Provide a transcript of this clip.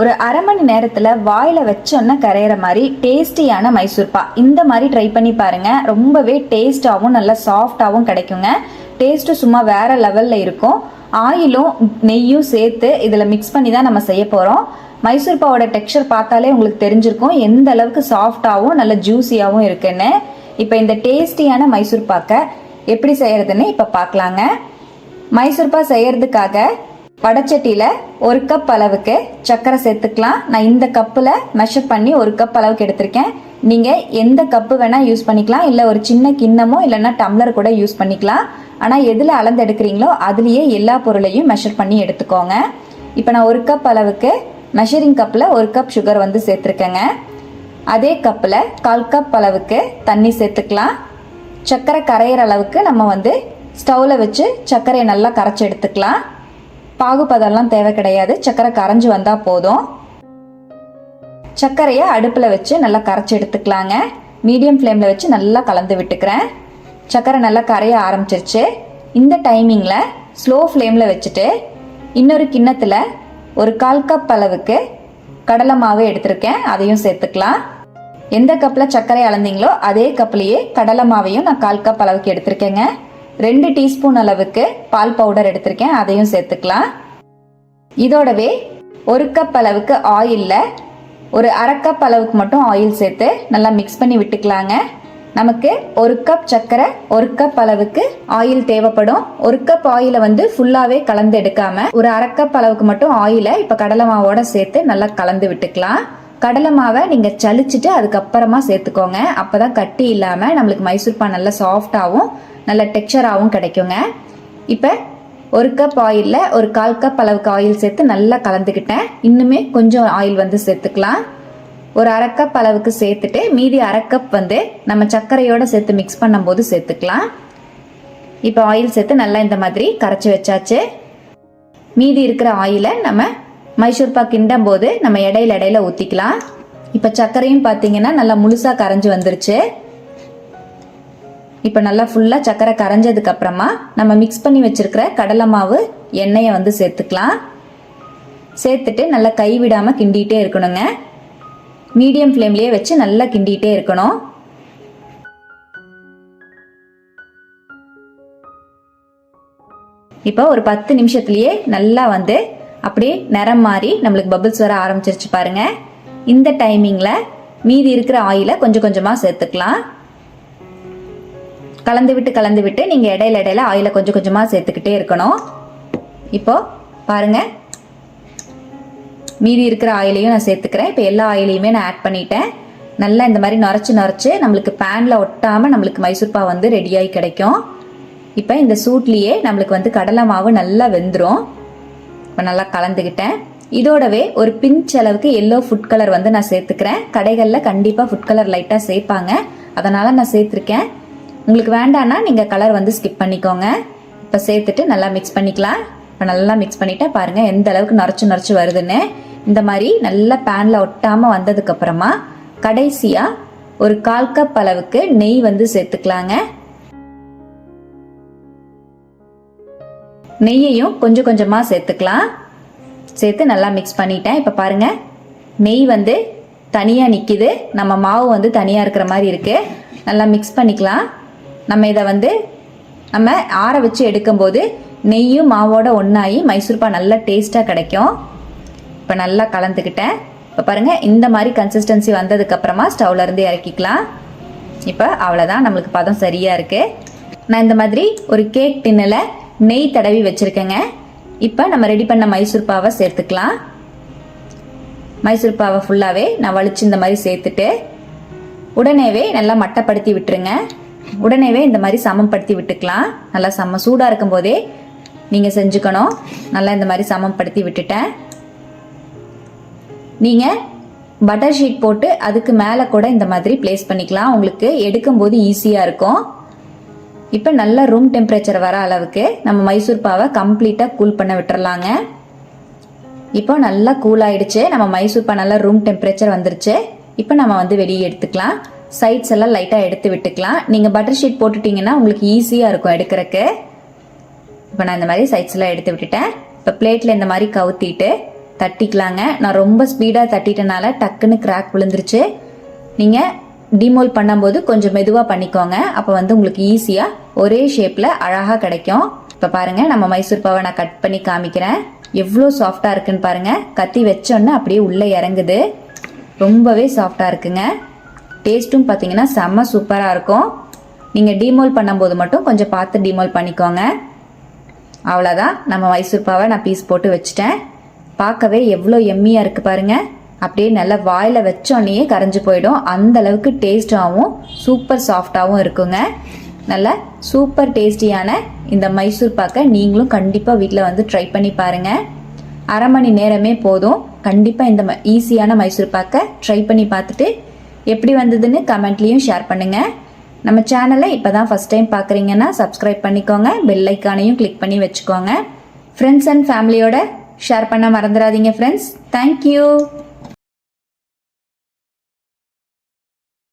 ஒரு அரை மணி நேரத்தில் வாயில் வச்சோன்னா கரையிற மாதிரி டேஸ்டியான மைசூர்பா இந்த மாதிரி ட்ரை பண்ணி பாருங்கள் ரொம்பவே டேஸ்டாகவும் நல்லா சாஃப்டாகவும் கிடைக்குங்க. டேஸ்ட்டு சும்மா வேறு லெவலில் இருக்கும். ஆயிலும் நெய்யும் சேர்த்து இதில் மிக்ஸ் பண்ணி தான் நம்ம செய்ய போகிறோம் மைசூர்பாவோட டெக்ஸ்சர் பார்த்தாலே உங்களுக்கு தெரிஞ்சிருக்கும். எந்த அளவுக்கு சாஃப்டாகவும் நல்ல ஜூஸியாகவும் இருக்குன்னு. இப்போ இந்த டேஸ்டியான மைசூர்பாக்கை எப்படி செய்கிறதுன்னு இப்போ பார்க்கலாங்க. மைசூர்பா செய்கிறதுக்காக வடச்சட்டியில் ஒரு கப் அளவுக்கு சர்க்கரை சேர்த்துக்கலாம். நான் இந்த கப்பில் மெஷர் பண்ணி ஒரு கப் அளவுக்கு எடுத்திருக்கேன். நீங்கள் எந்த கப்பு வேணால் யூஸ் பண்ணிக்கலாம். இல்லை ஒரு சின்ன கிண்ணமோ இல்லைன்னா டம்ளர் கூட யூஸ் பண்ணிக்கலாம். ஆனால் எதில் அளந்து எடுக்கிறீங்களோ அதுலேயே எல்லா பொருளையும் மெஷர் பண்ணி எடுத்துக்கோங்க. இப்போ நான் ஒரு கப் அளவுக்கு மெஷரிங் கப்பில் ஒரு கப் சுகர் வந்து சேர்த்துருக்கேங்க. அதே கப்பில் கால் கப் அளவுக்கு தண்ணி சேர்த்துக்கலாம். சர்க்கரை கரையிற அளவுக்கு நம்ம வந்து ஸ்டவ்வில் வச்சு சர்க்கரையை நல்லா கரைச்சி எடுத்துக்கலாம். பாகுபதெல்லாம் தேவை கிடையாது. சர்க்கரை கரைஞ்சி வந்தால் போதும். சர்க்கரையை அடுப்பில் வச்சு நல்லா கரைச்சி எடுத்துக்கலாங்க. மீடியம் ஃப்ளேமில் வச்சு நல்லா கலந்து விட்டுக்கிறேன். சர்க்கரை நல்லா கரைய ஆரம்பிச்சிருச்சு. இந்த டைமிங்கில் ஸ்லோ ஃப்ளேமில் வச்சுட்டு இன்னொரு கிண்ணத்தில் ஒரு கால் கப் அளவுக்கு கடலை மாவு எடுத்திருக்கேன். அதையும் சேர்த்துக்கலாம். எந்த கப்பில் சர்க்கரை அளந்தீங்களோ அதே கப்லேயே கடலை மாவையும் நான் கால் கப் அளவுக்கு எடுத்திருக்கேங்க. ரெண்டு டீஸ்பூன் அளவுக்கு பால் பவுடர் எடுத்திருக்கேன் அதையும் சேர்த்துக்கலாம். இதோடவே ஒரு கப் அளவுக்கு ஆயிலில் ஒரு அரை கப் அளவுக்கு மட்டும் ஆயில் சேர்த்து நல்லா மிக்ஸ் பண்ணி விட்டுக்கலாங்க. நமக்கு ஒரு கப் சர்க்கரை ஒரு கப் அளவுக்கு ஆயில் தேவைப்படும். ஒரு கப் ஆயிலை வந்து ஃபுல்லாகவே கலந்து எடுக்காம ஒரு அரை கப் அளவுக்கு மட்டும் ஆயிலை இப்போ கடலை மாவோட சேர்த்து நல்லா கலந்து விட்டுக்கலாம். கடலை மாவை நீங்கள் சலிச்சுட்டு அதுக்கப்புறமா சேர்த்துக்கோங்க. அப்போ தான் கட்டி இல்லாமல் நம்மளுக்கு மைசூர் நல்லா சாஃப்டாகவும் நல்ல டெக்ஸ்சராகவும் கிடைக்குங்க. இப்போ ஒரு கப் ஆயிலில் ஒரு கால் கப் அளவுக்கு ஆயில் சேர்த்து நல்லா கலந்துக்கிட்டேன். இன்னுமே கொஞ்சம் ஆயில் வந்து சேர்த்துக்கலாம். ஒரு அரை கப் அளவுக்கு சேர்த்துட்டு மீதி அரை கப் வந்து நம்ம சர்க்கரையோட சேர்த்து மிக்ஸ் பண்ணும்போது சேர்த்துக்கலாம். இப்போ ஆயில் சேர்த்து நல்லா இந்த மாதிரி கரைச்சி வச்சாச்சு. மீதி இருக்கிற ஆயிலை நம்ம மைசூர் பாக் கிண்டும் போது நம்ம இடையில இடையில ஊற்றிக்கலாம் இப்போ சர்க்கரையும் பார்த்தீங்கன்னா நல்லா முழுசாக கரைஞ்சி வந்துருச்சு. இப்போ நல்லா ஃபுல்லாக சர்க்கரை கரைஞ்சதுக்கு அப்புறமா நம்ம மிக்ஸ் பண்ணி வச்சிருக்கிற கடலை மாவு எண்ணெயை வந்து சேர்த்துக்கலாம். சேர்த்துட்டு நல்லா கை விடாமல் கிண்டிகிட்டே இருக்கணுங்க. மீடியம் ஃப்ளேம்லேயே வச்சு நல்லா கிண்டிகிட்டே இருக்கணும். இப்போ ஒரு பத்து நிமிஷத்துலயே நல்லா வந்து அப்படியே நிறம் மாறி நம்மளுக்கு பபிள்ஸ் வர ஆரம்பிச்சிருச்சு பாருங்க. இந்த டைமிங்கில் மீதி இருக்கிற ஆயிலை கொஞ்சம் கொஞ்சமாக சேர்த்துக்கலாம். கலந்து விட்டு கலந்து விட்டு நீங்கள் இடையில இடையில ஆயிலை கொஞ்சம் கொஞ்சமாக சேர்த்துக்கிட்டே இருக்கணும். இப்போ பாருங்க. மீதி இருக்கிற ஆயிலையும் நான் சேர்த்துக்கிறேன். இப்போ எல்லா ஆயிலையுமே நான் ஆட் பண்ணிட்டேன். நல்லா இந்த மாதிரி நுரைச்சி நுரைச்சி நம்மளுக்கு பேனில் ஒட்டாமல் நம்மளுக்கு மைசூர் பாவ் வந்து ரெடியாகி கிடைக்கும். இப்போ இந்த சூட்லேயே நம்மளுக்கு வந்து கடலை மாவு நல்லா வெந்துடும் இப்போ நல்லா கலந்துக்கிட்டேன் இதோடவே ஒரு பிஞ்ச் அளவுக்கு எல்லோ ஃபுட் கலர் வந்து நான் சேர்த்துக்கிறேன். கடைகளில் கண்டிப்பாக ஃபுட் கலர் லைட்டாக சேர்ப்பாங்க. அதனால் நான் சேர்த்துருக்கேன். உங்களுக்கு வேண்டான்னா நீங்கள் கலர் வந்து ஸ்கிப் பண்ணிக்கோங்க. இப்போ சேர்த்துட்டு நல்லா மிக்ஸ் பண்ணிக்கலாம். இப்போ நல்லா மிக்ஸ் பண்ணிவிட்டா பாருங்கள் எந்த அளவுக்கு நுரைச்சி நுரைச்சி வருதுன்னு. இந்த மாதிரி நல்லா பேனில் ஒட்டாமல் வந்ததுக்கப்புறமா கடைசியாக ஒரு கால் கப் அளவுக்கு நெய் வந்து சேர்த்துக்கலாங்க. நெய்யையும் கொஞ்சம் கொஞ்சமாக சேர்த்துக்கலாம். சேர்த்து நல்லா மிக்ஸ் பண்ணிட்டேன். இப்போ பாருங்கள் நெய் வந்து தனியாக நிற்கிது நம்ம மாவு வந்து தனியாக இருக்கிற மாதிரி இருக்குது நல்லா மிக்ஸ் பண்ணிக்கலாம். நம்ம இதை வந்து நம்ம ஆற வச்சு எடுக்கும்போது நெய்யும் மாவோட ஒன்றாகி மைசூர்பா நல்லா டேஸ்ட்டாக கிடைக்கும். இப்போ நல்லா கலந்துக்கிட்டேன். இப்போ பாருங்கள் இந்த மாதிரி கன்சிஸ்டன்சி வந்ததுக்கப்புறமா ஸ்டவ்லேருந்து இறக்கிக்கலாம். இப்போ அவ்வளோதான் நம்மளுக்கு பதம் சரியாக இருக்குது நான் இந்த மாதிரி ஒரு கேக் டின்னில் நெய் தடவி வச்சுருக்கேங்க. இப்போ நம்ம ரெடி பண்ண மைசூர் பாவை சேர்த்துக்கலாம். மைசூர் பாவை ஃபுல்லாகவே நான் வலிச்சு இந்த மாதிரி சேர்த்துட்டு உடனேவே நல்லா மட்டப்படுத்தி விட்டுருங்க. உடனேவே இந்த மாதிரி சமப்படுத்தி விட்டுக்கலாம். நல்லா சம சூடாக இருக்கும் போதே நீங்கள் செஞ்சுக்கணும். நல்லா இந்த மாதிரி சமப்படுத்தி விட்டுட்டேன். நீங்கள் பட்டர் ஷீட் போட்டு அதுக்கு மேலே கூட இந்த மாதிரி ப்ளேஸ் பண்ணிக்கலாம். உங்களுக்கு எடுக்கும்போது ஈஸியாக இருக்கும். இப்போ நல்ல ரூம் டெம்பரேச்சர் வர அளவுக்கு நம்ம மைசூர் பாவை கம்ப்ளீட்டாக கூல் பண்ண விட்டுறலாங்க. இப்போ நல்லா கூல் ஆயிடுச்சு. நம்ம மைசூர் பா நல்லா ரூம் டெம்பரேச்சர் வந்துருச்சு. இப்போ நம்ம வந்து வெளியே எடுத்துக்கலாம். சைட்ஸ் எல்லாம் லைட்டாக எடுத்து விட்டுக்கலாம். நீங்கள் பட்டர் ஷீட் போட்டுட்டிங்கன்னா உங்களுக்கு ஈஸியாக இருக்கும் எடுக்கிறக்கு. இப்போ நான் இந்த மாதிரி சைட்ஸ் எல்லாம் எடுத்து விட்டுட்டேன். இப்போ பிளேட்டில் இந்த மாதிரி கவுத்திட்டு தட்டிக்கலாங்க. நான் ரொம்ப ஸ்பீடாக தட்டிட்டனால டக்குன்னு கிராக் விழுந்துருச்சு. நீங்கள் டிமோல் பண்ணும்போது கொஞ்சம் மெதுவாக பண்ணிக்கோங்க. அப்போ வந்து உங்களுக்கு ஈஸியாக ஒரே ஷேப்பில் அழகாக கிடைக்கும். இப்போ பாருங்கள் நம்ம மைசூர் பாவை நான் கட் பண்ணி காமிக்கிறேன். எவ்வளோ சாஃப்டாக இருக்குன்னு பாருங்கள் கத்தி வச்சோன்னே அப்படியே உள்ளே இறங்குது. ரொம்பவே சாஃப்டாக இருக்குங்க. டேஸ்ட்டும் பார்த்தீங்கன்னா செம்ம சூப்பராக இருக்கும். நீங்கள் டிமோல் பண்ணும்போது மட்டும் கொஞ்சம் பார்த்து டிமோல் பண்ணிக்கோங்க. அவ்வளோதான் நம்ம மைசூர் பாவை நான் பீஸ் போட்டு வச்சுட்டேன். பார்க்கவே எவ்வளோ எம்மியாக இருக்குது பாருங்கள் அப்படியே நல்லா வாயில் வச்சோடனே கரைஞ்சு போயிடும். அந்த அளவுக்கு டேஸ்டாகவும் சூப்பர் சாஃப்டாகவும் இருக்குங்க. நல்ல சூப்பர் டேஸ்டியான இந்த மைசூர் பாக்கை நீங்களும் கண்டிப்பாக வீட்டில் வந்து ட்ரை பண்ணி பாருங்கள் அரை மணி நேரமே போதும். கண்டிப்பாக இந்த ஈஸியான மைசூர் பாக்கை ட்ரை பண்ணி பார்த்துட்டு எப்படி வந்ததுன்னு கமெண்ட்லேயும் ஷேர் பண்ணுங்கள் நம்ம சேனலை இப்போ தான் ஃபஸ்ட் டைம் பார்க்குறீங்கன்னா சப்ஸ்கிரைப் பண்ணிக்கோங்க. பெல் ஐக்கானையும் கிளிக் பண்ணி வச்சுக்கோங்க. ஃப்ரெண்ட்ஸ் அண்ட் ஃபேமிலியோட ஷேர் பண்ண மறந்துடாதீங்க ஃப்ரெண்ட்ஸ் தேங்க்யூ